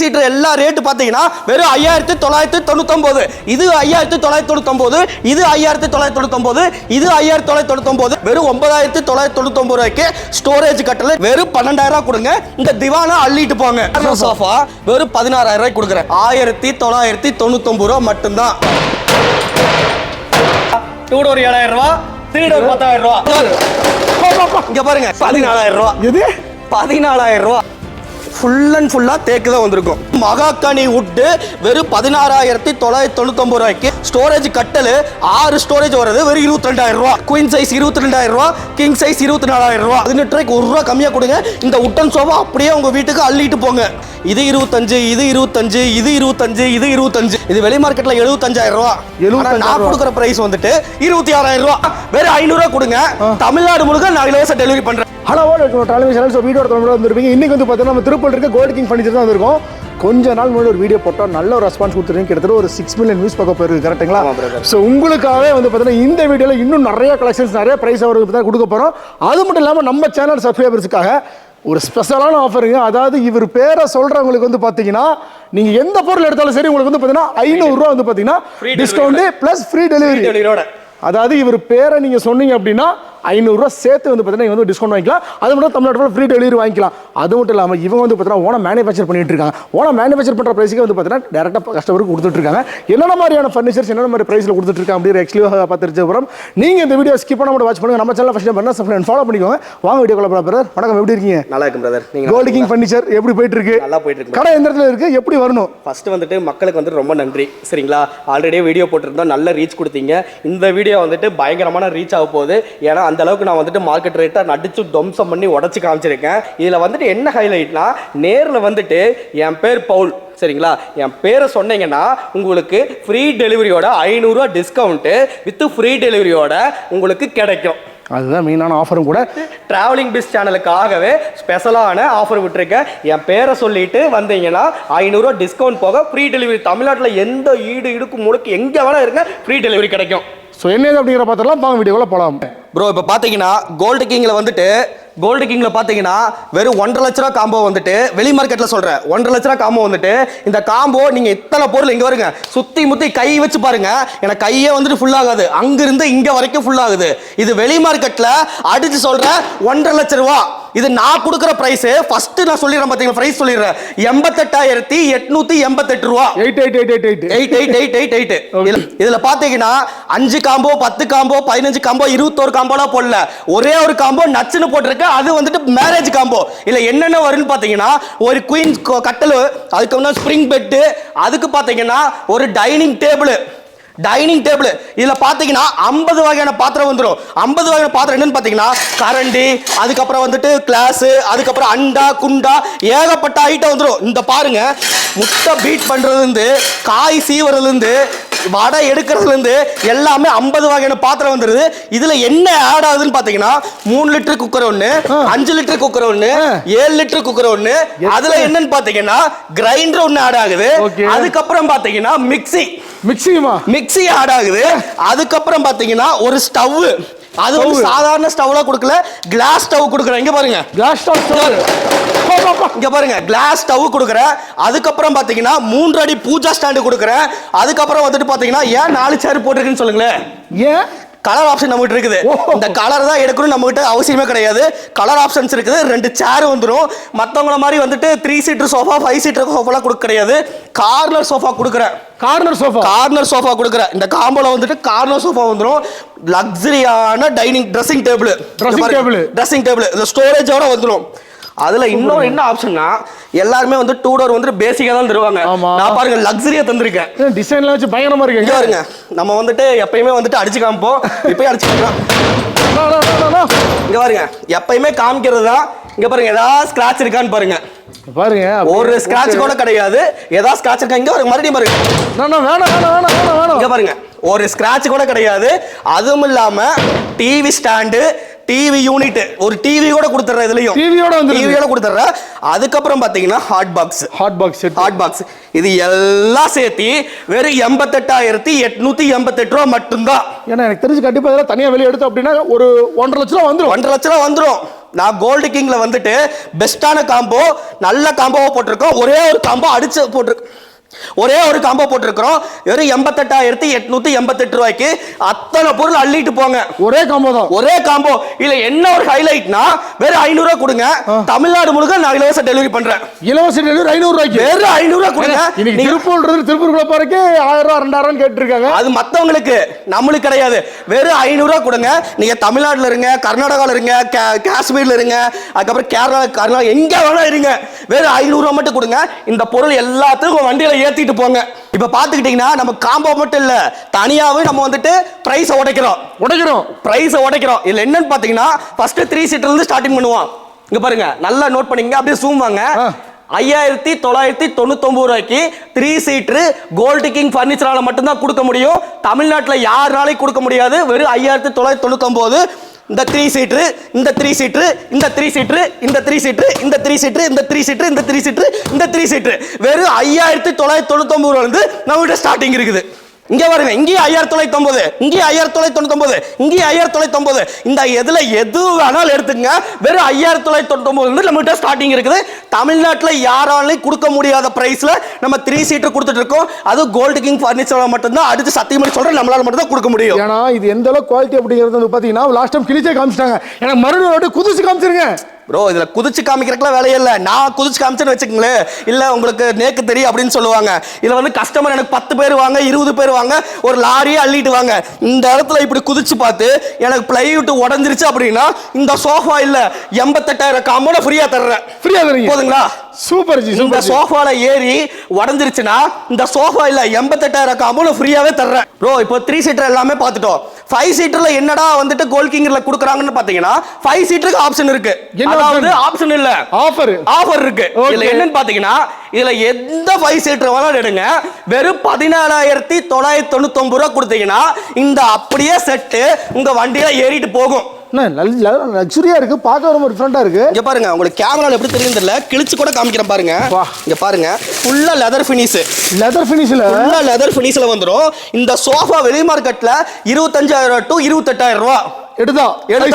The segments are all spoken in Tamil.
சீட்டர் எல்லா ரேட்டு பார்த்தீங்கன்னா வெறும் ஐயாயிரத்தி தொள்ளாயிரத்தி தொண்ணூத்தொம்பது. இது ஐயாயிரத்தி தொள்ளாயிரத்தி தொண்ணூத்தொம்பது இது ஐயாயிரத்தி தொள்ளாயிரத்தி தொண்ணூத்தொம்பது இது ஐயாயிரத்தி தொள்ளாயிரத்தி தொண்ணூத்தொம்பது. வெறும் ஒன்பதாயிரத்தி தொள்ளாயிரத்தி தொண்ணூத்தொம்பது ரூபாய்க்கு ஸ்டோரேஜ் கட்டல வெறும் பன்னெண்டாயிரம் ரூபாய் கொடுங்க. இந்த திவானை அள்ளிட்டு போங்க. சோஃபா வெறும் பதினாறாயிரம் ரூபாய் கொடுக்குறேன். ஆயிரத்தி தொள்ளாயிரத்தி தொண்ணூத்தொம்பது ரூபா மட்டும்தான். டூ டோர் ஏழாயிரம் ரூபா த்ரீ டோர் பத்தாயிரம் ரூபா. இங்க பாருங்க பதினாலாயிரம் ரூபா. எது? பதினாலாயிரம் ரூபா. ஃபுல் அண்ட் ஃபுல்லா தேக்கு தான் வந்திருக்கும். மகாக்கனி வுட்டு வெறும் பதினாறாயிரத்தி தொள்ளாயிரத்தி தொண்ணூத்தொம்பது ரூபாய்க்கு ஸ்டோரேஜ் கட்டல் ஆறு ஸ்டோரேஜ் வருது வெறும் இருபத்தி ரெண்டாயிரம் ரூபா. குயின் சைஸ் இருபத்தி ரெண்டாயிரம் ரூபா கிங் சைஸ் இருபத்தி நாலாயிரம் ரூபா. பதினெட்டு ரூபாய்க்கு ஒரு ரூபா கம்மியா கொடுங்க. இந்த உட்டன் சோஃபா அப்படியே உங்க வீட்டுக்கு அள்ளிட்டு போங்க. இது இருபத்தஞ்சு இது இருபத்தஞ்சு இது இருபத்தஞ்சு இது இருபத்தஞ்சு. இது வெளி மார்க்கெட்ல எழுபத்தஞ்சாயிரம் ரூபா. ஆனா நான் கொடுக்குற பிரைஸ் வந்துட்டு இருபத்தி ஆறாயிரம் ரூபா. வெறும் ஐநூறு ரூபா கொடுங்க. தமிழ்நாடு முழுக்க நான் இலவச டெலிவரி பண்றேன். Hello travelling channel so video தொடர்ந்து வந்திருப்பீங்க. இன்னைக்கு வந்து பார்த்தீங்கன்னா நம்ம திருப்பூர் இருக்க கோல்டு கிங் ஃபர்னிச்சர் தான் வந்திருக்கோம். கொஞ்ச நாள் முன்னாடி ஒரு வீடியோ போட்டோம் நல்ல ஒரு ரெஸ்பான்ஸ் கொடுத்துருக்கீங்க. கிட்டத்தட்ட ஒரு சிக்ஸ் மில்லியன் வியூஸ் பக்கம் போயிருக்கு brother. ஸோ உங்களுக்காகவே வந்து பார்த்தீங்கன்னா இந்த வீடியோவில் இன்னும் நிறைய கலெக்ஷன்ஸ் நிறைய ப்ரைஸ் அவருக்கு தான் கொடுக்க போகிறோம் அது மட்டும் இல்லாமல் நம்ம சேனல் சப்ஸ்கிரைபர்ஸுக்காக ஒரு ஸ்பெஷலான ஆஃபருங்க அதாவது இவர் பேரை சொல்கிறவங்களுக்கு வந்து பார்த்தீங்கன்னா நீங்கள் எந்த பொருள் எடுத்தாலும் சரி உங்களுக்கு வந்து பார்த்தீங்கன்னா ஐநூறுரூவா வந்து பார்த்தீங்கன்னா Free delivery. Discount plus free delivery அதாவது இவர் பேரை நீங்கள் சொன்னீங்க அப்படின்னா ஐநூறுரூவா சேர்த்து வந்து பார்த்தீங்கன்னா வந்து டிஸ்கவுண்ட் வாங்கிக்கலாம். அது மட்டும் தமிழ்நாட்டில் ஃப்ரீ டெலிவரி வாங்கிக்கலாம். அது மட்டும் இல்லாமல் இவங்க வந்து பார்த்தீங்கன்னா ஓனம் மேனுஃபேக்சர் பண்ணிட்டு இருக்காங்க. ஓனம் மேனுஃபேக்சர் பண்ணுற ப்ரைஸுக்கு வந்து பார்த்தீங்கன்னா டேரெக்டாக கஸ்டமருக்கு கொடுத்துட்டு இருக்காங்க. என்னென்ன மாதிரியான ஃபர்னிச்சர்ஸ் என்னென்ன மாதிரி ப்ரைஸில் கொடுத்துட்டு இருக்காங்க அப்படிங்கிற எக்ஸ்க்ளூசிவாக பார்த்துட்டு அப்புறம் நீங்கள் இந்த வீடியோ ஸ்கிப் பண்ண வாட்ச் பண்ணுங்க. நம்ம சேனல் ஃபஸ்ட் பண்ண சப்ஸ்கிரைப் ஃபாலோ பண்ணிக்கோங்க. வாங்க வீடியோ கால் பிரதர் வணக்கம். எப்படி இருக்கீங்க? நல்லா இருக்கும் பிரதர் நீங்க கோல்டு கிங் ஃபர்னிச்சர் எப்படி போயிட்டு இருக்கு நல்லா போயிட்டு இருக்கு கடை எந்த இடத்துல இருக்கு? எப்படி வரணும்? ஃபர்ஸ்ட் வந்துட்டு மக்களுக்கு வந்துட்டு ரொம்ப நன்றி சரிங்களா? ஆல்ரெடி வீடியோ போட்டிருந்தோம் நல்ல ரீச் கொடுத்தீங்க. இந்த வீடியோ வந்துட்டு பயங்கரமான ரீச் ஆக போகுது. ஏன்னா அந்த அளவுக்கு நான் வந்துட்டு மார்க்கெட் ரேட்டை நடிச்சு துவம்சம் பண்ணி உடச்சி காமிச்சிருக்கேன். இதில் வந்துட்டு என்ன ஹைலைட்னா நேரில் வந்துட்டு என் பேர் பவுல் சரிங்களா? என் பேரை சொன்னீங்கன்னா உங்களுக்கு ஃப்ரீ டெலிவரியோட ஐநூறுரூவா டிஸ்கவுண்ட்டு வித் ஃப்ரீ டெலிவரியோட உங்களுக்கு கிடைக்கும். அதுதான் மெயினான ஆஃபரும் கூட. டிராவலிங் பிஸ் சேனலுக்காகவே ஸ்பெஷலான ஆஃபர் விட்டுருக்கேன். என் பேரை சொல்லிட்டு வந்தீங்கன்னா ஐநூறுரூவா டிஸ்கவுண்ட் போக ஃப்ரீ டெலிவரி தமிழ்நாட்டில் எந்த ஈடு இடுக்கு முழுக்க எங்கே வேணா இருங்க ஃப்ரீ டெலிவரி கிடைக்கும். ஸோ என்னது அப்படிங்கிற பார்த்துலாம் வாங்க வீடியோவில் போகலாம் ப்ரோ இப்போ பார்த்தீங்கன்னா கோல்டு கிங்கில் வந்துட்டு கோல்டு கிங்கில் பார்த்தீங்கன்னா வெறும் ஒன்றரை லட்ச ரூபா காம்போ வந்துட்டு வெளி மார்க்கெட்டில் சொல்கிறேன் ஒன்றரை லட்ச ரூபா காம்போ வந்துட்டு இந்த காம்போ நீங்கள் இத்தனை பொருள் இங்கே வருங்க. சுற்றி முற்றி கை வச்சு பாருங்க. எனக்கு கையே வந்துட்டு ஆகாது. அங்கிருந்து இங்கே வரைக்கும் ஆகுது. இது வெளி மார்க்கெட்டில் அடிச்சு சொல்கிறேன் ஒன்றரை லட்ச ரூபா. இது நான் கொடுக்குற ப்ரைஸ் ஃபர்ஸ்ட் நான் சொல்லிடுறேன் பார்த்தீங்கன்னா ப்ரைஸ் சொல்லிடுறேன். எண்பத்தெட்டாயிரத்தி எட்நூத்தி எண்பத்தெட்டு ரூபா. Eight eight eight eight eight eight eight eight eight eight இதுல பாத்தீங்கன்னா அஞ்சு காம்போ பத்து காம்போ பதினஞ்சு காம்போ இருபத்தோரு காம்போலாம் போடல. ஒரே ஒரு காம்போ நச்சுன்னு போட்டிருக்கு. அது வந்துட்டு மேரேஜ் காம்போ இல்ல என்னென்ன வரும்னு பாத்தீங்கன்னா ஒரு குயின் கட்டல் அதுக்கு வந்து ஸ்ப்ரிங் பெட்டு அதுக்கு பாத்தீங்கன்னா ஒரு டைனிங் டேபிள் டைனிங் டேபிள் இதில் பார்த்தீங்கன்னா ஐம்பது வகையான பாத்திரம் வந்துடும் ஐம்பது வகையான பாத்திரம் என்னன்னு பார்த்தீங்கன்னா கரண்டி அதுக்கப்புறம் வந்துட்டு கிளாஸு அதுக்கப்புறம் அண்டா குண்டா ஏகப்பட்ட ஐட்டம் வந்துடும் இந்த பாருங்க முட்டை பீட் பண்ணுறதுலேருந்து காய் சீவரதுலேருந்து வடை எடுக்கிறதுல இருந்து எல்லாமே ஐம்பது வகையான பாத்திரம் வந்துருது. இதுல என்ன ஆட் ஆகுதுன்னு பாத்தீங்கன்னா மூணு லிட்டர் குக்கர் ஒண்ணு அஞ்சு லிட்டர் குக்கர் ஒண்ணு ஏழு லிட்டர் குக்கர் ஒண்ணு. அதுல என்னன்னு பாத்தீங்கன்னா கிரைண்டர் ஒண்ணு ஆட் ஆகுது. அதுக்கப்புறம் பாத்தீங்கன்னா மிக்ஸி மிக்சிமா மிக்ஸி ஆட் ஆகுது. அதுக்கப்புறம் பாத்தீங்கன்னா ஒரு ஸ்டவ் அது வந்து. சாதாரண ஸ்டவ்ல கொடுக்கல. கிளாஸ் ஸ்டவ் கொடுக்குறேன். இங்க பாருங்க. கிளாஸ் ஸ்டவ் இங்க பாருங்க. கிளாஸ் ஸ்டவ் கொடுக்குறேன். அதுக்கப்புறம் பாத்தீங்கன்னா மூன்று அடி பூஜா ஸ்டாண்டு கொடுக்குறேன். அதுக்கப்புறம் வந்துட்டு பாத்தீங்கன்னா ஏன் நாலு சேர் போட்டிருக்குன்னு சொல்லுங்களேன். ஏன்? கலர் ஆப்ஷன் நம்ம கிட்ட இருக்குது. இந்த கலர் தான் எடுக்கணும் நம்ம கிட்ட அவசியமே கிடையாது. கலர் ஆப்ஷன்ஸ் இருக்குது. ரெண்டு சேர் வந்துடும் மற்றவங்கள மாதிரி வந்துட்டு three seater sofa five seater சோஃபாலாம் கொடுக்க கிடையாது. கார்னர் சோஃபா கொடுக்குறேன். கார்னர் சோஃபா கார்னர் சோஃபா கொடுக்குறேன். இந்த காம்போல வந்துட்டு கார்னர் சோஃபா வந்துடும் லக்ஸரியான dining dressing table Dressing table. Dressing table இந்த ஸ்டோரேஜோட வந்துடும் அதுல இன்னொரு என்ன ஆப்ஷன்னா எல்லாருமே வந்து டூ டோர் வந்து பேசிக்கா தான் தருவாங்க. நான் பாருங்க லக்ஸரியா தந்திருக்கேன். டிசைன்லாம் வச்சு பயங்கரமா இங்க இருக்கு பாருங்க நம்ம வந்துட்டு எப்பயுமே வந்துட்டு அடிச்சு காமிப்போம். இப்பயும் அடிச்சு இங்க பாருங்க எப்பயுமே காமிக்கிறது தான் இங்க பாருங்க ஏதாவது ஸ்கிராட்ச் இருக்கான்னு பாருங்க. பாருங்க ஒரு ஸ்கிராட்ச் கூட கிடையாது. ஏதாவது ஸ்கிராட்ச் இருக்கா? இங்க மறுபடியும் பாருங்க. வேணாம் வேணாம் வேணாம் வேணாம் வேணாம். இங்க பாருங்க. ஒரு ஸ்கிராட்ச் கூட கிடையாது. அதுவும் இல்லாம டிவி ஸ்டாண்டு டிவி யூனிட் ஒரு டிவி கூட கொடுத்துறேன் இதுலயும். டிவியோட வந்துருது. டிவியோட கொடுத்துறேன் அதுக்கப்புறம் பாத்தீங்கன்னா hot box hot box hot box இது எல்லாம் சேர்த்து வெறும் எண்பத்தெட்டாயிரத்தி எட்நூத்தி எண்பத்தெட்டு ரூபா மட்டும்தான். ஏன்னா எனக்கு தெரிஞ்சு கண்டிப்பா இதெல்லாம் தனியா வெளியே எடுத்தோம் அப்படின்னா ஒரு ஒன்றரை லட்ச ரூபா வந்துரும். ஒன்றரை லட்ச ரூபா வந்துரும். நான் கோல்டு கிங்கில் வந்துட்டு பெஸ்ட்டான காம்போ நல்ல காம்போவாக போட்டிருக்கோம். ஒரே ஒரு காம்போ அடிச்சு போட்டிருக்கோம். ஒரே ஒரு காம்போ போட்டிருக்கிறோம். வெறும் எண்பத்தெட்டாயிரத்தி எட்நூத்தி எண்பத்தெட்டு ரூபாய்க்கு அத்தனை பொருள் அள்ளிட்டு போங்க. ஒரே காம்போ தான். ஒரே காம்போ இல்ல என்ன ஒரு ஹைலைட்னா வெறும் ஐநூறு ரூபாய் கொடுங்க தமிழ்நாடு முழுக்க நான் இலவச டெலிவரி பண்றேன். இலவச டெலிவரி ஐநூறு ரூபாய்க்கு. வெறும் ஐநூறு ரூபாய் கொடுங்க இன்னைக்கு நீங்க- திருப்பூர்ல திருப்பூருக்குள்ள போறதுக்கு ஆயிரம் ரூபா ரெண்டாயிரம் கேட்டு இருக்காங்க அது மத்தவங்களுக்கு நம்மளுக்கு கிடையாது. வெறும் ஐநூறு ரூபாய் கொடுங்க. நீங்க தமிழ்நாட்டுல இருங்க கர்நாடகால இருங்க காஷ்மீர்ல இருங்க அதுக்கப்புறம் கேரளா கர்நாடகா எங்க வேணா இருங்க. வெறும் ஐநூறு ரூபாய் மட்டும் கொடுங்க. இந்த பொருள் எல்லாத்துக்கும் வண்டியில ஏத்திட்டு போங்க. இப்ப பாத்துக்கிட்டீங்கன்னா நம்ம காம்போ மட்டும் இல்ல தனியாவே நம்ம வந்துட்டு பிரைஸ் உடைக்கிறோம். உடைக்கிறோம். பிரைஸ் உடைக்கிறோம். இதுல என்னன்னு பாத்தீங்கன்னா ஃபர்ஸ்ட் த்ரீ சீட்டர்ல இருந்து ஸ்டார்டிங் பண்ணுவோம். இங்க பாருங்க நல்லா நோட் பண்ணிக்கங்க. அப்படியே zoom வாங்க. ஐயாயிரத்தி தொள்ளாயிரத்தி தொண்ணூத்தொன்பது ரூபாய்க்கு த்ரீ சீட்ரு கோல்டு கிங் ஃபர்னிச்சரால மட்டும்தான் கொடுக்க முடியும். தமிழ்நாட்டில் யாருனாலையும் கொடுக்க முடியாது. வெறும் ஐயாயிரத்தி தொள்ளாயிரத்தி தொண்ணூத்தொன்பது இந்த த்ரீ சீட்ரு இந்த த்ரீ சீட்ரு இந்த த்ரீ சீட்ரு இந்த த்ரீ சீட்ரு இந்த த்ரீ சீட்ரு இந்த த்ரீ சீட்ரு இந்த த்ரீ சீட்ரு இந்த த்ரீ சீட்ரு வெறும் ஐயாயிரத்தி தொள்ளாயிரத்தி தொண்ணூத்தொம்பது ரூபா வந்து நம்மகிட்ட ஸ்டார்டிங் இருக்குது. இங்க பாருங்க இங்கேயும் ஐயாயிரத்தி தொள்ளாயிரத்தி ஒன்பது இங்கேயும் ஐயாயிரத்தி தொள்ளாயிரத்தி தொண்ணூத்தொன்பது இங்கேயும் ஐயாயிரத்தி தொள்ளாயிரத்தி ஒன்பது இந்த எதுல எது வேணாலும் எடுத்துங்க வெறும் ஐயாயிரத்தி தொள்ளாயிரத்தி தொண்ணூத்தொன்பதுல இருந்து நம்மகிட்ட ஸ்டார்டிங் இருக்குது. தமிழ்நாட்டில் யாராலையும் கொடுக்க முடியாத பிரைஸ்ல நம்ம த்ரீ சீட்டர் கொடுத்துட்டு இருக்கோம். அது கோல்டு கிங் ஃபர்னிச்சர் மட்டும்தான் அடுத்து சத்தியமணி சொல்றேன் நம்மளால மட்டும் தான் கொடுக்க முடியும். ஏன்னா இது எந்த அளவுக்கு குவாலிட்டி அப்படிங்கிறது வந்து பாத்தீங்கன்னா லாஸ்ட் டைம் கிழிச்சே காமிச்சிட்டாங்க. எனக்கு மறுபடியும் குதிச்சு காமிச்சிருங்க. ப்ரோ இதுல குதிச்சு காமிக்கிறதுக்குலாம் வேலையே இல்ல. நான் குதிச்சு காமிச்சேன்னு வச்சுக்கங்களேன். இல்ல உங்களுக்கு நேக்கு தெரியும் அப்படின்னு சொல்லுவாங்க. இதுல வந்து கஸ்டமர் எனக்கு பத்து பேர் வாங்க இருபது பேர் வாங்க ஒரு லாரியே அள்ளிட்டு வாங்க. இந்த இடத்துல இப்படி குதிச்சு பார்த்து எனக்கு பிளைவுட் உடஞ்சிருச்சு அப்படின்னா இந்த சோஃபா இல்ல எண்பத்தெட்டாயிரம் காம்போட ஃப்ரீயா தர்றேன். ஃப்ரீயா தரீங்க போதுங்களா? சூப்பர் ஜி இந்த. சோஃபால ஏறி உடஞ்சிருச்சுன்னா இந்த சோஃபா இல்ல எண்பத்தெட்டாயிரம் காம்போல ஃப்ரீயாவே தர்றேன் ப்ரோ இப்போ த்ரீ சீட்டர் எல்லாமே பார்த்துட்டோம் ஃபைவ் சீட்டர்ல என்னடா வந்துட்டு கோல் கிங்ல கொடுக்குறாங்கன்னு பாத்தீங்கன்னா ஃபைவ் சீட்டருக்கு ஆப்ஷன் இருக்கு என்ன அதாவது? ஆப்ஷன் இல்ல ஆஃபர் ஆஃபர் இருக்கு. இதுல என்னன்னு பாத்தீங்கன்னா இதுல எந்த ஃபைவ் சீட்டர் வேணாலும் எடுங்க. வெறும் பதினாலாயிரத்தி தொள்ளாயிரத்தி தொண்ணூத்தி ஒன்பது ரூபா கொடுத்தீங்கன்னா இந்த அப்படியே செட்டு உங்க வண்டியில ஏறிட்டு போகும். லக்ஸுரியா இருக்கு பார்க்க ரொம்ப டிஃப்ரெண்டா இருக்கு. இங்க பாருங்க உங்களுக்கு கேமரால எப்படி தெரியும் தெரியல. கிழிச்சு கூட காமிக்கிறேன் பாருங்க. வா. இங்க பாருங்க. ஃபுல்லா லெதர் ஃபினிஷ் லெதர் ஃபினிஷ்ல ஃபுல்லா லெதர் ஃபினிஷ்ல வந்துரும். இந்த சோஃபா வெளி மார்க்கெட்ல இருபத்தஞ்சாயிரம் டு இருபத்தெட்டாயிரம் ரூபா.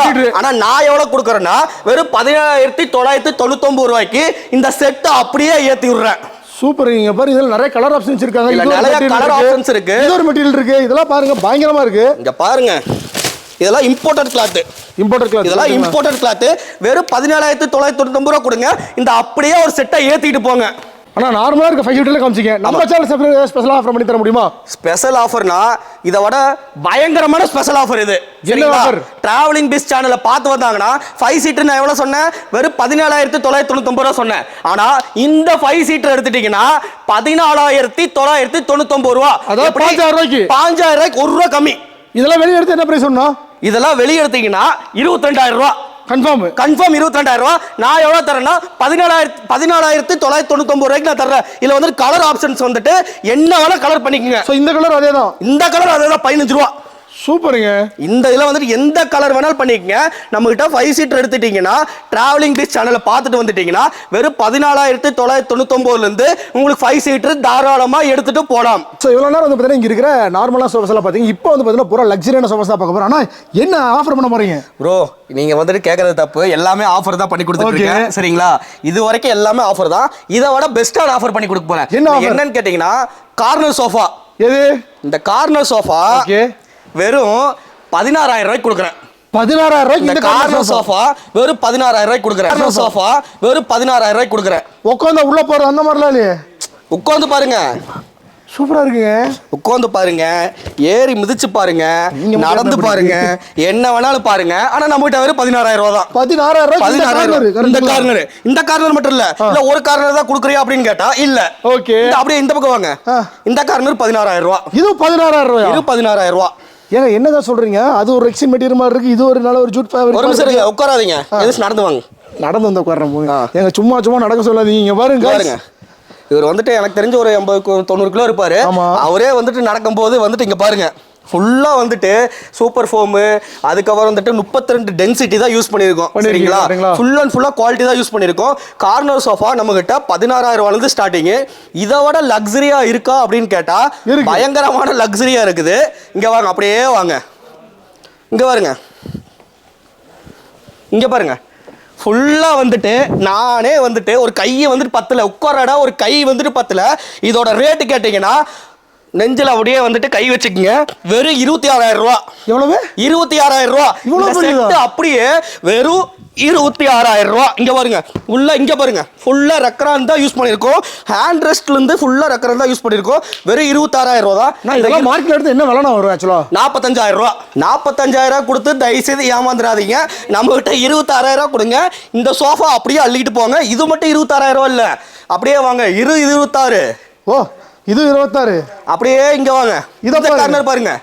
சீட்டு ஆனா நான் எவ்வளவு கொடுக்குறேன்னா வெறும் பதினேழாயிரத்தி தொள்ளாயிரத்தி தொண்ணூத்தொன்பது ரூபாய்க்கு இந்த செட் அப்படியே ஏத்தி விடுறேன். சூப்பர் நீங்க பாரு இதுல நிறைய கலர் ஆப்ஷன்ஸ் இருக்காங்க. நிறைய colour options இருக்கு. இது ஒரு மெட்டீரியல் இருக்கு. இதெல்லாம் பாருங்க பயங்கரமா இருக்கு. இங்க பாருங்க. இதெல்லாம் இம்போர்ட்டட் கிளாத் இம்போர்ட்டட் கிளாத் இதெல்லாம் இம்போர்ட்டட் கிளாத் வெறும் பதினேழாயிரத்தி தொள்ளாயிரத்தி தொண்ணூத்தொன்பது ரூபா கொடுங்க. இந்த அப்படியே ஒரு செட்டை ஏத்திட்டு போங்க. ஆனா நார்மலா இருக்க ஃபைவ் சீட்ல காமிச்சிங்க. நம்ம சேனல் ஸ்பெஷல் ஆஃபர் பண்ணி தர முடியுமா? ஸ்பெஷல் ஆஃபர்னா இதை விட பயங்கரமான ஸ்பெஷல் ஆஃபர் இது. offer? டிராவலிங் பிஸ் சேனலை பார்த்து வந்தாங்கன்னா ஃபைவ் சீட்டர் நான் எவ்வளோ சொன்னேன்? வெறும் பதினாலாயிரத்தி தொள்ளாயிரத்தி தொண்ணூத்தொம்பது ரூபா சொன்னேன். ஆனா இந்த ஃபைவ் சீட்டர் எடுத்துட்டீங்கன்னா பதினாலாயிரத்தி தொள்ளாயிரத்தி தொண்ணூத்தொம்பது ரூபா. அதாவது? 5000 ரூபாய்க்கு. பாஞ்சாயிரம் ரூபாய்க்கு ஒரு ரூபா கம்மி. இதெல்லாம் வெளிய எடுத்து என்ன பிரைஸ் சொன்னோம் இதெல்லாம் வெளியே எடுத்தீங்கன்னா இருபத்தி ரெண்டாயிரம் ரூபா. கன்ஃபார்ம் கன்ஃபார்ம் இருபத்தி ரெண்டாயிரம் ரூபா நான் எவ்வளவு தரேன்னா பதினாலாயிரத்தி பதினாலாயிரத்தி தொள்ளாயிரத்தி தொண்ணூத்தொம்பது ரூபாய்க்கு நான் தர்றேன். இதுல வந்து கலர் ஆப்ஷன்ஸ் வந்துட்டு என்ன வேணா கலர் பண்ணிக்கோங்க. ஸோ இந்த கலர் அதே தான் இந்த கலர் அதுதான் பதினஞ்சு ரூபா. சூப்பருங்க. இந்த இதில் வந்துட்டு எந்த கலர் வேணாலும் பண்ணிக்கங்க. நம்மகிட்ட ஃபைவ் சீட்டர் எடுத்துட்டீங்கன்னா டிராவலிங் பீஸ் சேனலை பார்த்துட்டு வந்துட்டீங்கன்னா வெறும் பதினாலாயிரத்தி தொள்ளாயிரத்தி தொண்ணூத்தொம்போதுலேருந்து உங்களுக்கு ஃபைவ் சீட்டர் தாராளமாக எடுத்துட்டு போகலாம் ஸோ இவ்வளோ நேரம் வந்து பார்த்தீங்கன்னா இங்கே இருக்கிற நார்மலான சோஃபாஸ் எல்லாம் பார்த்தீங்க இப்போ வந்து பார்த்தீங்கன்னா பூரா லக்ஸரியான சோஃபாஸ் தான் பார்க்க போகிறோம் ஆனால் என்ன ஆஃபர் பண்ண போறீங்க? ப்ரோ நீங்க வந்துட்டு கேட்கறது தப்பு. எல்லாமே ஆஃபர் தான் பண்ணி. இருக்கேன். சரிங்களா? இது வரைக்கும் எல்லாமே ஆஃபர் தான். இதை விட பெஸ்ட்டான ஆஃபர் பண்ணி கொடுக்க offer? என்னன்னு கேட்டிங்கன்னா கார்னர் சோஃபா எது? இந்த கார்னர் சோஃபா வெறும் பதினாறாயிரம் ரூபாய்க்கு கொடுக்குறேன். பதினாறாயிரம் ரூபாய்க்கு இந்த கார்னர் சோஃபா. வெறும் பதினாறாயிரம் ரூபாய்க்கு கொடுக்குறேன். சோஃபா. வெறும் பதினாறாயிரம் ரூபாய்க்கு கொடுக்குறேன். உட்காந்து உள்ள போறது அந்த மாதிரிலாம் இல்லையே? உட்காந்து பாருங்க. சூப்பரா இருக்குங்க. உட்காந்து பாருங்க. ஏறி மிதிச்சு பாருங்க. நடந்து பாருங்க. என்ன வேணாலும் பாருங்க. ஆனா நம்ம கிட்ட வெறும் பதினாறாயிரம் ரூபா தான். பதினாறாயிரம் பதினாறாயிரம். இந்த கார்னர். இந்த கார்னர் மட்டும் இல்ல. இல்ல ஒரு கார்னர் தான் குடுக்குறியா அப்படின்னு கேட்டா இல்ல. ஓகே. அப்படியே இந்த பக்கம் வாங்க. இந்த கார்னர் பதினாறாயிரம் ரூபா. இது பதினாறாயிரம் ரூபாயா? இது பதினாறாயிரம் ரூபா. ஏங்க என்னதான் சொல்றீங்க? அது ஒரு ரெக்ஸின் மெட்டீரியல் மாதிரி இருக்கு. இது ஒரு நல்ல ஒரு ஜூட் ஃபேப்ரிக் ஒரு நிமிஷம் இருங்க, உட்காராதீங்க. எதுவும் நடந்து வாங்க? நடந்து வந்து உட்கார்றேன் போங்க. ஆ. ஏங்க சும்மா சும்மா நடக்க சொல்லாதீங்க. இங்க பாருங்க பாருங்க. இவர் வந்துட்டு எனக்கு தெரிஞ்ச ஒரு எண்பது தொண்ணூறு கிலோ இருப்பாரு. அவரே வந்துட்டு நடக்கும்போது வந்துட்டு இங்க பாருங்க. ஃபுல்லா வந்துட்டு சூப்பர் ஃபோமு அதுக்கப்புறம் வந்துட்டு முப்பத்தி ரெண்டு டென்சிட்டி தான் யூஸ் பண்ணியிருக்கோம். சரிங்களா? ஃபுல் அண்ட் ஃபுல்லா குவாலிட்டி தான் யூஸ் பண்ணியிருக்கோம். கார்னர் சோஃபா நம்ம கிட்ட பதினாறாயிரம் ரூபாயிலிருந்து ஸ்டார்டிங்கு இதை விட லக்ஸரியா இருக்கா அப்படின்னு கேட்டா இருக்கு. பயங்கரமான லக்ஸரியா இருக்குது. இங்க வாங்க அப்படியே வாங்க. இங்க பாருங்க. இங்க பாருங்க. ஃபுல்லா வந்துட்டு நானே வந்துட்டு ஒரு கையை வந்துட்டு பத்தல உட்காரடா ஒரு கை வந்துட்டு பத்தல. இதோட ரேட்டு கேட்டீங்கன்னா நெஞ்சில் அப்படியே வந்துட்டு கை வச்சுக்கோங்க. வெறும் இருபத்தி ஆறாயிரம் ரூபா. எவ்வளவு? இருபத்தி ஆறாயிரம் ரூபா? செட்டு அப்படியே வெறும் இருபத்தி ஆறாயிரம் ரூபா. இங்க பாருங்க. உள்ள இங்க பாருங்க. ஃபுல்லா ரெக்கரான் தான் யூஸ் பண்ணிருக்கோம். ஹேண்ட் ரெஸ்ட்ல இருந்து ஃபுல்லா ரெக்கரான் தான் யூஸ் பண்ணிருக்கோம். வெறும் இருபத்தாறாயிரம் ரூபா தான். இதெல்லாம் மார்க்கெட் எடுத்து என்ன விலை வரும் ஆக்சுவலா நாற்பத்தஞ்சாயிரம் ரூபா. நாற்பத்தஞ்சாயிரம் ரூபா கொடுத்து தயவுசெய்து ஏமாந்துடாதீங்க. நம்ம கிட்ட இருபத்தாறாயிரம் ரூபா கொடுங்க. இந்த சோஃபா அப்படியே அள்ளிட்டு போங்க. இது மட்டும் இருபத்தாறாயிரம் ரூபா இல்ல. அப்படியே வாங்க. இரு இருபத்தாறு. ஓ இது இருபத்தாறு. அப்படியே இங்க வாங்க. இதை. கார்னர் பாருங்க.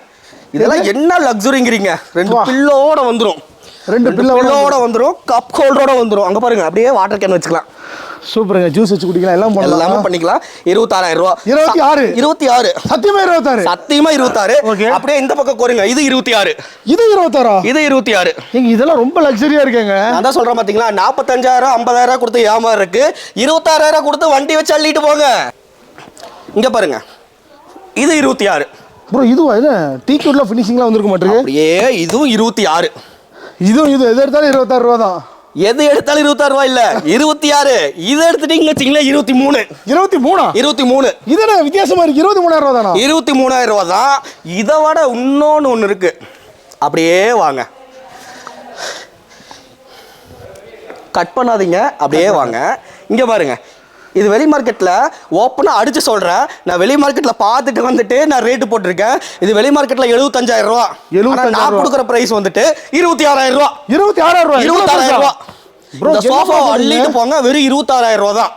இதெல்லாம் என்ன? லக்ஸுரிங்கிறீங்க ரெண்டு. பில்லோட வந்துரும். ரெண்டு பில்லோட வந்துரும். கப் ஹோல்டரோட வந்துரும். அங்க பாருங்க அப்படியே வாட்டர் கேன் வச்சுக்கலாம். சூப்பருங்க. ஜூஸ் வச்சு குடிக்கலாம். எல்லாம் எல்லாமே பண்ணிக்கலாம். இருபத்தாறாயிரம் ரூபா. இருபத்தி ஆறு. இருபத்தி ஆறு. சத்தியமா இருபத்தாறு? சத்தியமா இருபத்தாறு. Okay. அப்படியே இந்த பக்கம் கோருங்க. இது இருபத்தி ஆறு. இது இருபத்தாறா? இது இருபத்தி ஆறு. எங்க இதெல்லாம் ரொம்ப லக்ஸரியா இருக்கேங்க. நான் தான் சொல்றேன் பாத்தீங்களா? நாற்பத்தஞ்சாயிரம் ஐம்பதாயிரம் கொடுத்து ஏமாறு இருக்கு. இருபத்தாறாயிரம் கொடுத்து வண்டி வச்சு அள்ளிட்டு போங்க. இங்க பாருங்க. இது இருபத்தி ஆறு. ப்ரோ இதுவா? இது டீ குட்ல ஃபினிஷிங்லாம் வந்திருக்க மாட்டிருக்கு. அப்படியே இதுவும் இருபத்தி ஆறு. இதுவும் இது எது எடுத்தாலும் இருபத்தாறு ரூபா தான். எது எடுத்தாலும் இருபத்தாறு ரூபாய் இல்ல. இருபத்தி ஆறு. இதை எடுத்துட்டீங்க வச்சுங்களேன் இருபத்தி மூணு. இருபத்தி மூணா? இருபத்தி மூணு. இது என்ன வித்தியாசமா இருக்கு? இருபத்தி மூணாயிரம் ரூபா தானா? இருபத்தி மூணாயிரம் ரூபா தான். இதை விட இன்னொன்று ஒன்று இருக்கு. அப்படியே வாங்க. கட் பண்ணாதீங்க. அப்படியே வாங்க. இங்கே பாருங்க. இது வெளி மார்க்கெட்டில் ஓப்பனாக அடிச்சு சொல்கிறேன் நான் வெளி மார்க்கெட்டில் பார்த்துட்டு வந்துட்டு நான் ரேட்டு போட்டிருக்கேன். இது வெளி மார்க்கெட்டில் எழுபத்தஞ்சாயிரம் ரூபா. 75,000 நான் கொடுக்குற ப்ரைஸ் வந்துட்டு இருபத்தி ஆறாயிரம் ரூபா. இருபத்தி ஆறாயிரம் ரூபா. இருபத்தாறாயிரம் ரூபா. இந்த சோஃபா? அள்ளிட்டு போங்க வெறும் இருபத்தாறாயிரம் ரூபா தான்.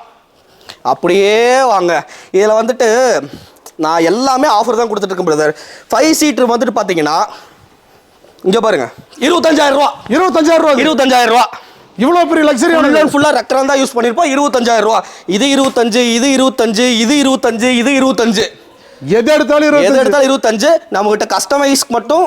அப்படியே வாங்க. இதில் வந்துட்டு நான் எல்லாமே ஆஃபர் தான் கொடுத்துட்டு இருக்கேன் பிரதர் ஃபைவ் சீட்டர் வந்துட்டு பார்த்தீங்கன்னா இங்கே பாருங்க. இருபத்தஞ்சாயிரம் ரூபா. இருபத்தஞ்சாயிரம் ரூபா. இருபத்தஞ்சாயிரம் ரூபா. இவ்வளவு பெரிய லக்ஸரி ஃபுல் அண்ட் ஃபுல்லாக ரெக்கரம் தான் யூஸ் பண்ணியிருப்போம் இருபத்தஞ்சாயிரம் ரூபா. இது இருபத்தஞ்சு இது இருபத்தஞ்சு இது இருபத்தஞ்சு இது இருபத்தஞ்சு. எது எடுத்தாலும் எது எடுத்தாலும் இருபத்தஞ்சு. நம்மகிட்ட கஸ்டமைஸ்க்கு மட்டும்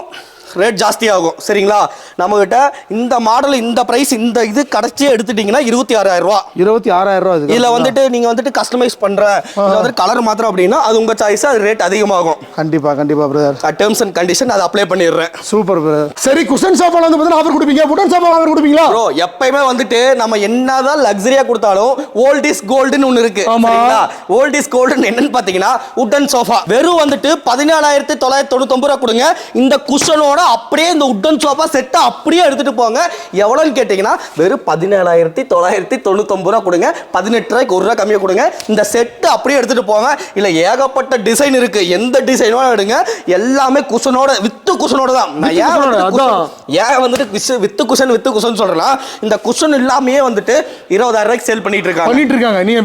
ரேட் ஜாஸ்தி ஆகும் சரிங்களா? நம்மகிட்ட இந்த மாடல் இந்த பிரைஸ் இந்த இது கடைசியே எடுத்துட்டீங்கன்னா இருபத்தி ஆறாயிரம் ரூபா. இருபத்தி ஆறாயிரம் ரூபா இது இதுல வந்துட்டு நீங்க வந்துட்டு கஸ்டமைஸ் பண்ற வந்துட்டு கலர் மாத்திரம் அப்படின்னா அது உங்க சாய்ஸ் அது ரேட் அதிகமாகும். கண்டிப்பா கண்டிப்பா பிரதர் டேர்ம்ஸ் அண்ட் கண்டிஷன் அதை அப்ளை பண்ணிடுறேன். சூப்பர் பிரதர் சரி குஷன் சாப்பாடு வந்து பார்த்தீங்கன்னா ஆஃபர் கொடுப்பீங்க உடன் சாப்பாடு ஆஃபர் கொடுப்பீங்களா? ப்ரோ எப்பயுமே வந்துட்டு நம்ம என்னதான் லக்ஸரியா கொடுத்தாலும் ஓல்ட் இஸ் கோல்டுன்னு ஒன்று இருக்கு. ஆமா. சரிங்களா? ஓல்ட் இஸ் கோல்டுன்னு என்னன்னு பாத்தீங்கன்னா உட்டன் சோஃபா வெறும் வந்துட்டு பதினேழாயிரத்தி தொள்ளாயிரத்தி தொண்ணூத்தொம்பது ரூபா கொடுங்க. இந்த குஷனோட அப்படியே இந்த உட்டன் சோஃபா செட்டை அப்படியே எடுத்துட்டு போங்க. எவ்வளோன்னு கேட்டிங்கன்னா வெறும் பதினேழாயிரத்தி தொள்ளாயிரத்தி தொண்ணூத்தொம்பது ரூபா கொடுங்க. பதினெட்டு ரூபாய்க்கு ஒரு ரூபா கம்மியாக கொடுங்க. இந்த செட்டு அப்படியே எடுத்துட்டு போங்க. இல்லை ஏகப்பட்ட டிசைன் இருக்கு. எந்த டிசைனோட எடுங்க. எல்லாமே குஷனோட வித்து குஷனோட தான். நான் ஏன் ஏன் வந்துட்டு வித்து குஷன் வித்து குஷன் சொல்றேன்னா இந்த குஷன் இல்லாமயே வந்துட்டு இருபதாயிரம் ரூபாய்க்கு சேல் பண்ணிட்டு இருக்காங்க. பண்ணிட்டு இருக்காங்க. நீங்க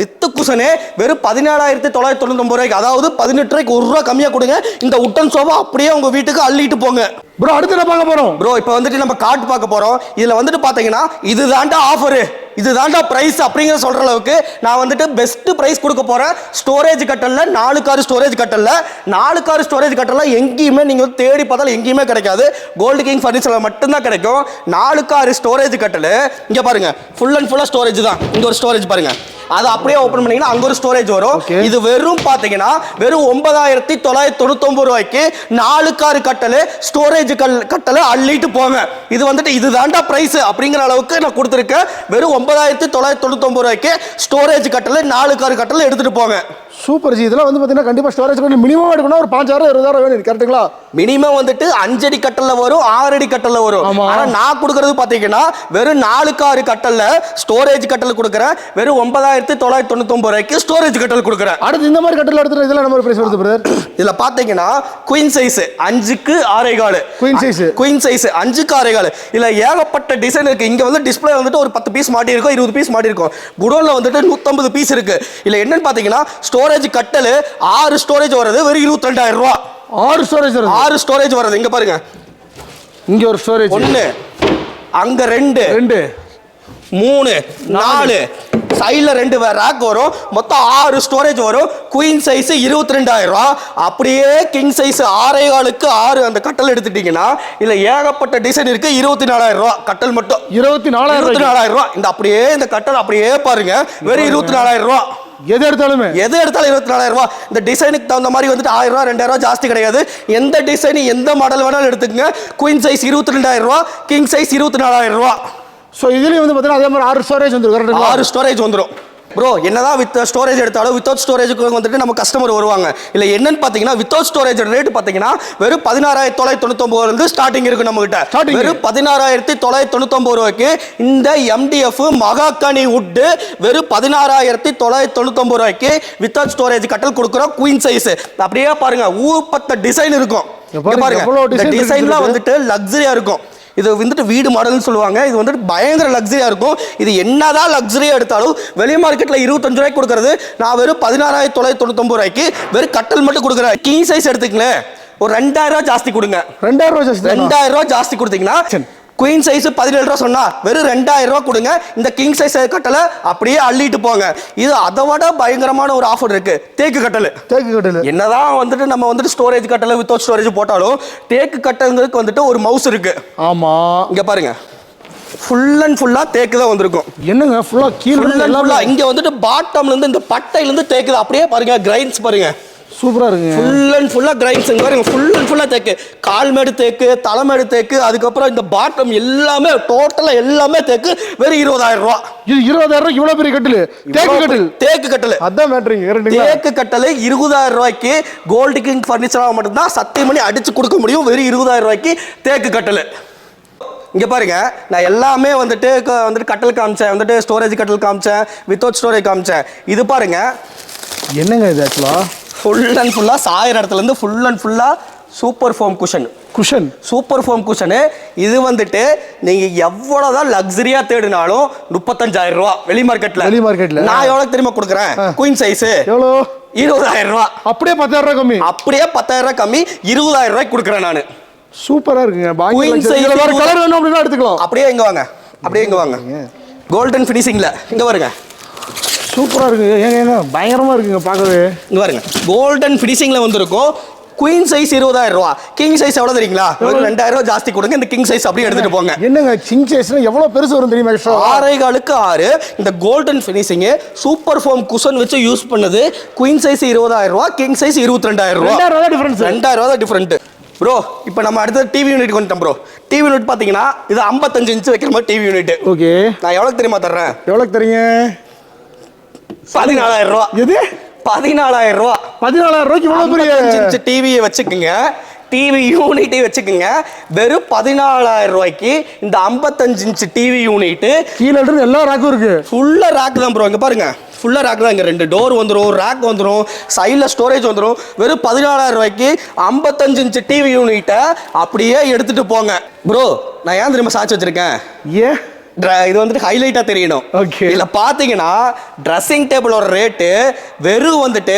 வித்து குஷனே வெறும் பதினேழாயிரத்தி தொள்ளாயிரத்தி தொண்ணூத்தி ரூபாய்க்கு அதாவது பதினெட்டு ரூபாய்க்கு ஒரு ரூபா கம்மியா கொடுங்க. இந்த உட்டன் சோபா அப்படியே உங்க வீட்டுக்கு அள்ளிட்டு போங்க. ப்ரோ அடுத்து என்ன பார்க்க போறோம்? ப்ரோ இப்போ வந்துட்டு நம்ம கார்டு பார்க்க போறோம். இதுல வந்துட்டு பாத்தீங்கன்னா இது தாண்டா ஆஃபரு இது தாண்டா பிரைஸ் அப்படிங்கிற சொல்ற அளவுக்கு நான் வந்துட்டு பெஸ்ட் பிரைஸ் கொடுக்க போறேன். ஸ்டோரேஜ் கட்டல்ல நாலு கார் ஸ்டோரேஜ் கட்டல்ல. நாலு கார் ஸ்டோரேஜ் கட்டல்ல எங்கேயுமே நீங்க வந்து தேடி பார்த்தாலும் எங்கேயுமே கிடைக்காது. கோல்டு கிங் ஃபர்னிச்சர்ல மட்டும்தான் கிடைக்கும். நாலு கார் ஸ்டோரேஜ் கட்டல் இங்க பாருங்க ஃபுல் அண்ட் ஃபுல்லா ஸ்டோரேஜ் தான். இங்க ஒரு ஸ்டோரேஜ் பாருங்க. அதை அப்படியே ஓபன் பண்ணீங்கன்னா அங்க ஒரு ஸ்டோரேஜ் வரும். இது வெறும் பாத்தீங்கன்னா வெறும் ஒன்பதாயிரத்தி தொள்ளாயிரத்தி தொண்ணூத்தொன்பது ரூபாய்க்கு நாலு கார் கட்டல் ஸ்டோரேஜ் கல் கட்டலை அள்ளிட்டு போங்க. இது வந்துட்டு இது தாண்டா ப்ரைஸ் அப்படிங்கிற அளவுக்கு நான் கொடுத்துருக்கேன். வெறும் ஒன்பதாயிரத்தி தொள்ளாயிரத்தி தொண்ணூத்தொம்பது ரூபாய்க்கு ஸ்டோரேஜ் கட்டலை நாலு கார் கட்டலை எடுத்துகிட்டு போங்க. சூப்பர் ஜி. இதெல்லாம் வந்து பார்த்தீங்கன்னா கண்டிப்பா ஸ்டோரேஜ் மினிமம் எடுக்கணும் ஒரு பாஞ்சாயிரம் இருபதாயிரம் வேணும் கரெக்ட்டுங்களா மினிமம் வந்துட்டு அஞ்சடி கட்டல்ல வரும் ஆறடி கட்டல்ல வரும். ஆமா. ஆனா நான் கொடுக்கறது பாத்தீங்கன்னா வெறும் நாலு காரு கட்டல்ல ஸ்டோரேஜ் கட்டல் கொடுக்குறேன். வெறும் ஒன்பதாயிரத்தி தொள்ளாயிரத்தி தொண்ணூத்தொன்பது ரூபாய்க்கு ஸ்டோரேஜ் கட்டல் கொடுக்குறேன். அடுத்து இந்த மாதிரி கட்டில் எடுத்துட்டு இதெல்லாம் நம்ம பிரைஸ் வருது பிரதர் இதுல பாத்தீங்கன்னா குயின் சைஸ் அஞ்சுக்கு ஆறே கால். Queen size. குயின் சைஸ் அஞ்சுக்கு ஆறே கால். இதுல ஏகப்பட்ட டிசைன் இருக்கு. இங்க வந்து டிஸ்ப்ளே வந்துட்டு ஒரு பத்து பீஸ் மாட்டி இருக்கும் இருபது பீஸ் மாட்டி இருக்கும் குடோன்ல வந்துட்டு நூத்தம்பது பீஸ் இருக்கு. இல்ல என்னன்னு பாத்தீங்கன்னா ஸ்டோரேஜ் கட்டல் ஆறு ஸ்டோரேஜ் வர்றது வெறும் இருபத்தி ரெண்டாயிரம் ரூபா. ஆறு ஸ்டோரேஜ் வருது ஆறு ஸ்டோரேஜ் வர்றது. இங்க பாருங்க. இங்க ஒரு ஸ்டோரேஜ் ஒன்னு அங்க ரெண்டு ரெண்டு. மூணு நாலு. சைடில் ரெண்டு ரேக் வரும். மொத்தம் ஆறு ஸ்டோரேஜ் வரும். குயின் சைஸ் இருபத்தி ரெண்டாயிரம் ரூபா. அப்படியே கிங் சைஸ் ஆறே காலுக்கு ஆறு அந்த கட்டல் எடுத்துட்டீங்கன்னா இல்ல ஏகப்பட்ட டிசைன் இருக்கு. இருபத்தி நாலாயிரம் ரூபா. கட்டல் மட்டும். இருபத்தி நாலாயிரம் இருபத்தி நாலாயிரம் ரூபா. இந்த அப்படியே இந்த கட்டல் அப்படியே பாருங்க. வெறும் இருபத்தி நாலாயிரம் ரூபா. எது எடுத்தாலுமே. எது எடுத்தாலும் இருபத்தி நாலாயிரம் ரூபா இந்த டிசைனுக்கு தகுந்த மாதிரி வந்துட்டு ஆயிரம் ரூபா ரெண்டாயிரம் ரூபா ஜாஸ்தி கிடையாது. எந்த டிசைன் எந்த மாடல் வேணாலும் எடுத்துக்கங்க. குயின் சைஸ் இருபத்தி ரெண்டாயிரம் ரூபா கிங் சைஸ் இருபத்தி நாலாயிரம் ரூபா ஸோ இதுலயும் வந்து பார்த்தீங்கன்னா அதே மாதிரி ஆறு ஸ்டோரேஜ் வந்து கரெக்டுங்களா ஆறு ஸ்டோரேஜ் வந்துரும். ப்ரோ என்னதான் வித் ஸ்டோரேஜ் எடுத்தாலும் வித்தவுட் ஸ்டோரேஜுக்கு வந்துட்டு நம்ம கஸ்டமர் வருவாங்க. இல்லை என்னன்னு பார்த்தீங்கன்னா வித்தவுட் ஸ்டோரேஜ் ரேட் பார்த்தீங்கன்னா வெறும் பதினாறாயிரத்தி தொள்ளாயிரத்தி தொண்ணூத்தொம்பதுல இருந்து ஸ்டார்டிங் இருக்கு நம்ம கிட்ட Starting. வெறும் பதினாறாயிரத்தி தொள்ளாயிரத்தி தொண்ணூத்தொம்பது ரூபாய்க்கு இந்த எம்டிஎஃப் மகாக்கனி வுட்டு வெறும் பதினாறாயிரத்தி தொள்ளாயிரத்தி தொண்ணூத்தொம்பது ரூபாய்க்கு வித்தவுட் ஸ்டோரேஜ் கட்டல் கொடுக்குறோம் குயின் சைஸ் அப்படியே பாருங்க ஊப்பத்த டிசைன் இருக்கும். பாருங்க, இந்த டிசைன்லாம். வந்துட்டு லக்ஸரியா இருக்கும். இது வந்துட்டு வீடு மாடல்னு சொல்லுவாங்க. இது வந்துட்டு பயங்கர லக்ஸரியா இருக்கும். இது என்னதான் லக்ஸரியா எடுத்தாலும் வெளி மார்க்கெட்ல இருபத்தஞ்சு ரூபாய்க்கு கொடுக்கறது. நான் வெறும் பதினாறாயிரத்தி தொள்ளாயிரத்தி தொண்ணூத்தொம்பது ரூபாய்க்கு வெறும் கட்டல் மட்டும் கொடுக்குறேன். கிங் சைஸ் எடுத்துக்கங்களேன். ஒரு ரெண்டாயிரம் ரூபாய் ஜாஸ்தி கொடுங்க. ரெண்டாயிரம் ரூபா ஜாஸ்தி? ரெண்டாயிரம் ரூபாய் ஜாஸ்தி கொடுத்தீங்கன்னா. குயின் சைஸ் பதினேழு ரூபா சொன்னா வெறும் ரெண்டாயிரம் ரூபாய் கொடுங்க. இந்த கிங் சைஸ் கட்டலை அப்படியே அள்ளிட்டு போங்க. இது அதை விட பயங்கரமான ஒரு ஆஃபர் இருக்கு. தேக்கு கட்டல் தேக்கு கட்டில் என்னதான் வந்துட்டு நம்ம வந்துட்டு ஸ்டோரேஜ் கட்டல வித்தவுட் ஸ்டோரேஜ் போட்டாலும் தேக்கு கட்டலுங்களுக்கு வந்துட்டு ஒரு மவுஸ் இருக்கு. ஆமா. இங்க பாருங்க. ஃபுல் அண்ட் ஃபுல்லா தேக்கு தான் வந்திருக்கும். என்னங்க? ஃபுல்லா கீழே ஃபுல் இருந்து அண்ட் எல்லாமே ஃபுல்லா இங்க வந்துட்டு பாட்டம்ல இருந்து இந்த பட்டையில இருந்து தேக்கு. அப்படியே பாருங்க கிரைன்ஸ் பாருங்க. சூப்பரா இருக்குங்க. ஃபுல் அண்ட் ஃபுல்லா கிரைன்ஸ் இங்க பாருங்க. ஃபுல் அண்ட் ஃபுல்லா தேக்கு. கால்மேடு தேக்கு தலைமேடு தேக்கு அதுக்கப்புறம் இந்த பாட்டம் எல்லாமே டோட்டலா எல்லாமே தேக்கு. வெறும் இருபதாயிரம் ரூபா. இது இருபதாயிரம் ரூபாய் இவ்வளவு பெரிய கட்டில்? தேக்கு கட்டில்? தேக்கு கட்டல. அதான் மேட்ரிங்க தேக்கு கட்டளை இருபதாயிரம் ரூபாய்க்கு கோல்டு கிங் ஃபர்னிச்சராக மட்டும்தான் சத்தியம் பண்ணி அடிச்சு கொடுக்க முடியும். வெறும் இருபதாயிரம் ரூபாய்க்கு தேக்கு கட்டளை. இங்க பாருங்க. நான் எல்லாமே வந்துட்டு வந்துட்டு கட்டல் காமிச்சேன். வந்துட்டு ஸ்டோரேஜ் கட்டல் காமிச்சேன். வித்தவுட் ஸ்டோரேஜ் காமிச்சேன். இது பாருங்க. என்னங்க இது ஆக்சுவலா ஃபுல் அண்ட் ஃபுல்லா சாயிர இடத்துல இருந்து ஃபுல் அண்ட் ஃபுல்லா super foam cushion cushion super foam cushion இது வந்துட்டு நீங்க எவ்வளவுதான் லக்ஸரியா தேடினாலும் முப்பத்தஞ்சாயிரம் ரூபா வெளி மார்க்கெட்ல வெளி marketல. நான் எவ்வளவு தெரியுமா கொடுக்குறேன். குயின் சைஸ் எவ்வளோ? இருபதாயிரம் ரூபா. அப்படியே பத்தாயிரம் ரூபாய் கம்மி. அப்படியே பத்தாயிரம் ரூபாய் கம்மி. இருபதாயிரம் ரூபாய்க்கு கொடுக்குறேன் நான். சூப்பரா இருக்குங்க. வேற இருபது- கலர் வேணும் அப்படின்னா எடுத்துக்கலாம். அப்படியே இங்க வாங்க. அப்படியே இங்க வாங்க. கோல்டன் ஃபினிஷிங்ல இங்க பாருங்க சூப்பரா இருக்குங்க ஏங்க ஏங்க பயங்கரமா இருக்குங்க பார்க்கவே. இங்க பாருங்க. கோல்டன் ஃபினிஷிங்ல வந்திருக்கும். குயின் சைஸ் இருபதாயிரம் ரூபா. கிங் சைஸ் எவ்வளவு தெரியுங்களா? ரெண்டாயிரம் ரூபாய் ஜாஸ்தி கொடுங்க. இந்த கிங் சைஸ் அப்படியே எடுத்துட்டு போங்க. என்னங்க சிங் சைஸ்னா எவ்வளவு பெருசு வரும் தெரியுமா எக்ஸ்ட்ரா ஆறே காலுக்கு ஆறு. இந்த golden finishing super foam cushion வச்சு யூஸ் பண்ணது. குயின் சைஸ் இருபதாயிரம் ரூபா கிங் சைஸ் இருபத்தி ரெண்டாயிரம் ரூபா ரெண்டாயிரம் ரூபாய் டிஃபரன்ஸ் ரெண்டாயிரம் ரூபா டிஃப்ரெண்ட் ப்ரோ இப்போ நம்ம அடுத்தது டிவி யூனிட் வந்துட்டோம் ப்ரோ டிவி யூனிட் பார்த்தீங்கன்னா இது ஐம்பத்தஞ்சு இன்ச் வைக்கிற மாதிரி டிவி யூனிட் ஓகே நான் எவ்வளோ தெரியுமா தர்றேன்? எவ்வளவு தரீங்க பதினாலாயிரம் ரூபா. எது? பதினாலாயிரம் ரூபா. பதினாலாயிரம் ரூபாய்க்கு இவ்வளவு பெரிய இன்ச் டிவியை வச்சுக்கோங்க. டிவி யூனிட்டே வச்சுக்கோங்க. வெறும் பதினாலாயிரம் ரூபாய்க்கு இந்த ஐம்பத்தஞ்சு இன்ச் டிவி யூனிட்டு கீழே இருந்து எல்லா ராக்கும் இருக்கு. ஃபுல்லாக ரேக் தான் ப்ரோ இங்கே பாருங்க. ஃபுல்லாக ரேக் தான் இங்கே. ரெண்டு டோர் வந்துடும் ரேக் வந்துடும் சைடில் ஸ்டோரேஜ் வந்துடும் வெறும் பதினாலாயிரம் ரூபாய்க்கு ஐம்பத்தஞ்சு இன்ச் டிவி யூனிட்டை அப்படியே எடுத்துட்டு போங்க. ப்ரோ நான் ஏன் தெரியுமா சாட்சி வச்சிருக்கேன்? ஏன்? இது வந்துட்டு ஹைலைட்டாக தெரியணும். Okay. இதில் பார்த்தீங்கன்னா ட்ரெஸ்ஸிங் டேபிளோட ரேட்டு வெறும் வந்துட்டு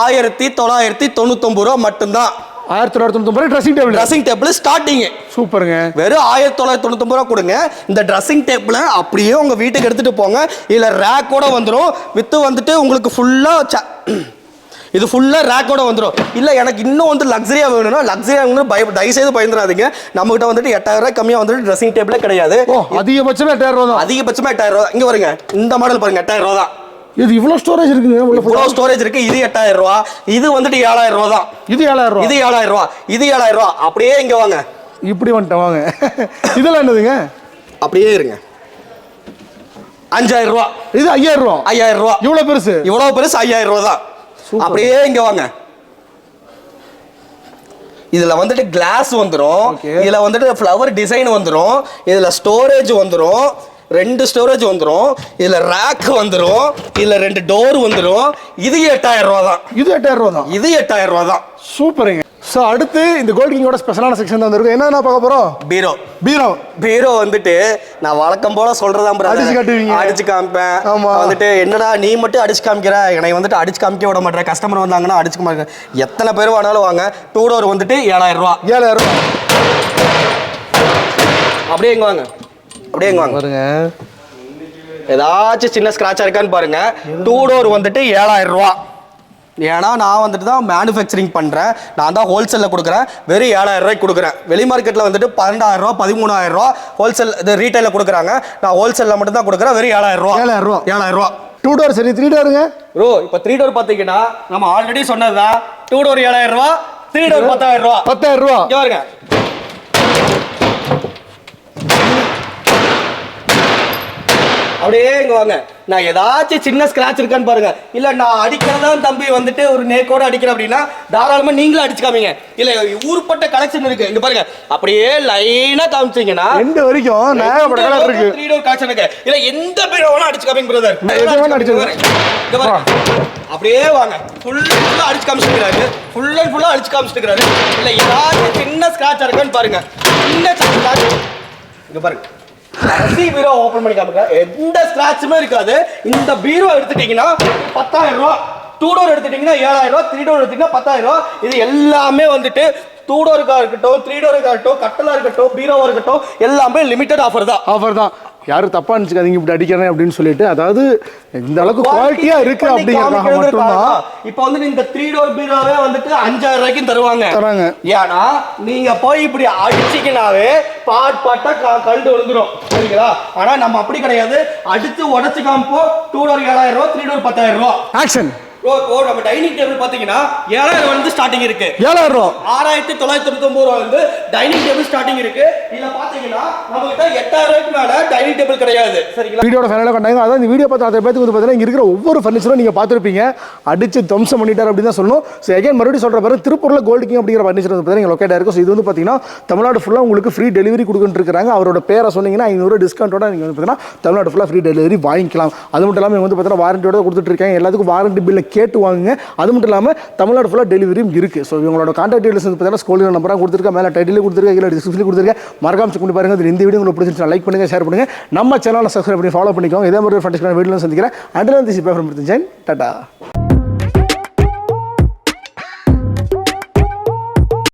ஆயிரத்தி தொள்ளாயிரத்தி தொண்ணூத்தொம்பது ரூபா மட்டும்தான். ஆயிரத்தி தொள்ளாயிரத்தி தொண்ணூத்தி dressing table dressing table starting சூப்பருங்க. வெறும் ஆயிரத்தி தொள்ளாயிரத்தி தொண்ணூத்தொம்பது ரூபா கொடுங்க. இந்த ட்ரெஸ்ஸிங் டேப்பில் அப்படியே உங்கள் வீட்டுக்கு எடுத்துகிட்டு போங்க. இதில் ரேக்கோட வந்துடும் வித்து வந்துட்டு உங்களுக்கு ஃபுல்லாக இது ஃபுல்லாக ரேக்கோட வந்துடும் இல்லை எனக்கு இன்னும் வந்து லக்ஸரியாக வேணும்னா லக்ஸரியாக பய தயவுசெய்து பயந்துடாதீங்க. நம்மகிட்ட வந்துட்டு எட்டாயிரம் ரூபாய் கம்மியாக வந்துட்டு ட்ரெஸ்ஸிங் டேபிளே கிடையாது. அதிகபட்சமே எட்டாயிரம் ரூபா தான் அதிகபட்சமாக எட்டாயிரம் ரூபா. இங்கே வருங்க இந்த மாடல் பாருங்க எட்டாயிரம் ரூபா தான் இது இவ்வளவு ஸ்டோரேஜ் இருக்குங்க. இவ்வளோ ஸ்டோரேஜ் இருக்கு இது எட்டாயிரம் ரூபா. இது வந்துட்டு ஏழாயிரம் ரூபா தான் இது ஏழாயிரம் ரூபா. இது ஏழாயிரம் ரூபா. இது ஏழாயிரம் ரூபா. அப்படியே இங்கே வாங்க. இப்படி வந்துட்டேன் வாங்க. இதெல்லாம் என்னதுங்க? அப்படியே இருங்க. அஞ்சாயிரம் ரூபா. இது ஐயாயிரம் ரூபா. ஐயாயிரம் ரூபா. இவ்வளவு பெருசு? இவ்வளவு பெருசு ஐயாயிரம் ரூபா தான். அப்படியே இங்க வாங்க. இதுல வந்துட்டு கிளாஸ் வந்துரும். Okay. இதுல வந்துட்டு ஃப்ளவர் டிசைன் வந்துரும். இதுல ஸ்டோரேஜ் வந்துரும். ரெண்டு ஸ்டோரேஜ் வந்துரும். இதுல ரேக் வந்துரும். இதுல ரெண்டு டோர் வந்துரும். இது எட்டாயிரம் ரூபா தான் இது எட்டாயிரம் ரூபா தான் இது எட்டாயிரம் ரூபா தான் சூப்பருங்க. ஸோ அடுத்து இந்த கோல்ட் கிங்கோட ஸ்பெஷலான செக்ஷன் தான் வந்திருக்கு. என்ன பார்க்க போறோம்? பீரோ பீரோ பீரோ வந்துட்டு நான் வழக்கம் போல brother. அடிச்சு காட்டுவீங்க. அடிச்சு காமிப்பேன். ஆமா. வந்துட்டு என்னடா நீ மட்டும் அடிச்சு காமிக்கிற? என்னை வந்துட்டு அடிச்சு காமிக்க விட மாட்டேன் கஸ்டமர் வந்தாங்கன்னா அடிச்சு மாட்டேன் எத்தனை பேர் வேணாலும் வாங்க. டூ டோர் வந்துட்டு ஏழாயிரம் ரூபா. ஏழாயிரம் ரூபா. அப்படியே எங்க வாங்க? அப்படியே எங்க வாங்க? பாருங்க. ஏதாச்சும் சின்ன ஸ்கிராச்சா இருக்கான்னு பாருங்க. டூ டோர் வந்துட்டு ஏழாயிரம் ரூபா. ஏன்னா நான் வந்துட்டு தான் மேனுஃபேக்சரிங் பண்ணுறேன் நான் தான் ஹோல்சேலில் கொடுக்குறேன். வெறும் ஏழாயிரம் ரூபாய்க்கு கொடுக்குறேன். வெளி மார்க்கெட்டில் வந்துட்டு பன்னெண்டாயிரம் ரூபா பதிமூணாயிரம் ரூபா ஹோல்சேல் இது ரீட்டைலில் கொடுக்குறாங்க. நான் ஹோல்சேலில் மட்டும் தான் கொடுக்குறேன். வெறும் ஏழாயிரம் ரூபா ஏழாயிரம் ரூபா ஏழாயிரம் ரூபா டூ டோர் சரி த்ரீ டோருங்க ப்ரோ இப்போ த்ரீ டோர் பார்த்தீங்கன்னா நம்ம ஆல்ரெடி சொன்னதுதான் டூ டோர் ஏழாயிரம் ரூபா த்ரீ டோர் பத்தாயிரம் ரூபா பத்தாயிரம் ரூபா பாருங்க. அப்படியே இங்க வாங்க. நான் ஏதாச்சும் சின்ன ஸ்கிராட்ச் இருக்கான்னு பாருங்க. இல்ல நான் அடிக்கிறதான் தம்பி வந்துட்டு ஒரு நேக்கோட அடிக்கிறேன் அப்படின்னா தாராளமா நீங்களும் அடிச்சுக்காமீங்க. இல்ல ஊருப்பட்ட கலெக்ஷன் இருக்கு. இங்க பாருங்க. அப்படியே லைனா காமிச்சீங்கன்னா எந்த வரைக்கும்? ஏகப்பட்ட கலர் இருக்கு. த்ரீ டோர் கலெக்ஷன் இருக்கு. இல்ல எந்த பேர் வேணா அடிச்சு காமிங்க பிரதர். இங்க பாருங்க. அப்படியே வாங்க. ஃபுல் ஃபுல்லா அடிச்சு காமிச்சிருக்காரு ஃபுல் அண்ட் ஃபுல்லா அடிச்சு காமிச்சிருக்காரு இல்ல ஏதாச்சும் சின்ன ஸ்கிராட்ச் இருக்கான்னு பாருங்க. சின்ன ஸ்கிராட்ச் இங்க பாருங்க. கடைசி பீரோ ஓபன் பண்ணி காமிங்க. எந்த ஸ்கிராட்சுமே இருக்காது. இந்த பீரோ எடுத்துட்டீங்கன்னா பத்தாயிரம் ரூபா. டூ டோர் எடுத்துட்டீங்கன்னா ஏழாயிரம் ரூபா. த்ரீ டோர் எடுத்தீங்கன்னா பத்தாயிரம் ரூபா. இது எல்லாமே வந்துட்டு டூ டோருக்கா இருக்கட்டும் த்ரீ டோருக்கா இருக்கட்டும் கட்டலாக இருக்கட்டும் பீரோவா இருக்கட்டும் எல்லாமே லிமிட்டட் ஆஃபர் தான். ஆஃபர் தான். யாரும் தப்பா நினச்சிக்காதீங்க இப்படி அடிக்கிறேன் அப்படின்னு சொல்லிட்டு அதாவது இந்த அளவுக்கு குவாலிட்டியா இருக்கு அப்படிங்கிறதுக்காக மட்டும்தான் இப்போ வந்து இந்த த்ரீ டோர் பீரோவே வந்துட்டு அஞ்சாயிரம் ரூபாய்க்கும் தருவாங்க. தராங்க. ஏன்னா நீங்க போய் இப்படி அடிச்சீங்கனாவே பாட் பாட்டா கழண்டு விழுந்துரும். சரிங்களா? ஆனா நம்ம அப்படி கிடையாது. அடிச்சு உடச்சு காமிப்போ டூ டோர் ஏழாயிரம் ரூபா த்ரீ டோர் பத்தாயிரம் ரூபா. ஆக்ஷன் ஓ ஓ நம்ம டைனிங் டேபிள் பாத்தீங்கன்னா ஏழாயிரம் வந்து ஸ்டார்டிங் இருக்கு. ஏழாயிரம் ரூபா. ஆறாயிரத்தி தொள்ளாயிரத்தி தொண்ணூத்தி ரூபா வந்து டைனிங் டேபிள் ஸ்டார்டிங் இருக்கு. இதுல பாத்தீங்கன்னா எட்டாயிரம் ரூபாய்க்கு மேல டைனிங் டேபிள் கிடையாது. சரிங்களா? வீடியோட ஃபைனலாக கண்டாங்க அதாவது இந்த வீடியோ பார்த்து அத்தனை பேருக்கு வந்து பார்த்தீங்கன்னா இங்கே இருக்கிற ஒவ்வொரு ஃபர்னிச்சரும் நீங்கள் பார்த்துருப்பீங்க. அடிச்சு துவம்சம் பண்ணிட்டார் அப்படின்னு தான் சொல்லணும். ஸோ எகைன் மறுபடியும் சொல்கிற பாரு திருப்பூரில் கோல்டு கிங் அப்படிங்கிற ஃபர்னிச்சர் வந்து பார்த்தீங்கன்னா லொக்கேட் இருக்கும் ஸோ இது வந்து பார்த்தீங்கன்னா தமிழ்நாடு ஃபுல்லாக உங்களுக்கு ஃப்ரீ டெலிவரி கொடுக்குன்னு இருக்காங்க அவரோட பேரை சொன்னீங்கன்னா ஐநூறு டிஸ்கவுண்ட்டோட நீங்கள் வந்து பார்த்தீங்கன்னா தமிழ்நாடு ஃபுல்லாக ஃப்ரீ டெலிவரி வாங்கிக்கலாம். அது மட்டும் இல்லாமல் வந்து பார்த்தீங்கன்னா வாரண்டியோட கொடுத்துட்டு இருக்காங்க. எல்லாத்துக்கும் வாரண்டி பில்லை கேட்டு வாங்குங்க. அது மட்டும் இல்லாமல் தமிழ்நாடு ஃபுல்லாக டெலிவரியும் இருக்குது ஸோ இவங்களோட கான்டாக்ட் டீடைல்ஸ் வந்து பார்த்தீங்கன்னா ஸ்கூலில் நம்பராக கொடுத்துருக்கேன். மேலே டைட்டில் கொடுத்துருக்கேன். இல்லை டிஸ்கிரிப்ஷனில் கொடுத்துருக்கேன். மறக்காம செக் பண்ணி பாருங்க. இந்த வீடியோ உங்களுக்கு பிடிச்சிருந்துச்சு லைக் பண்ணுங்க ஷேர் பண்ணுங்கள் நம்ம சேனலை சப்ஸ்கிரைப் பண்ணி ஃபாலோ பண்ணிக்கோங்க. இதே மாதிரி ஃபண்டிஸ்க்கான வீடியோ சந்திக்கிறேன். அண்ட் திசி பேப்பர் ஜெயின் டாட்டா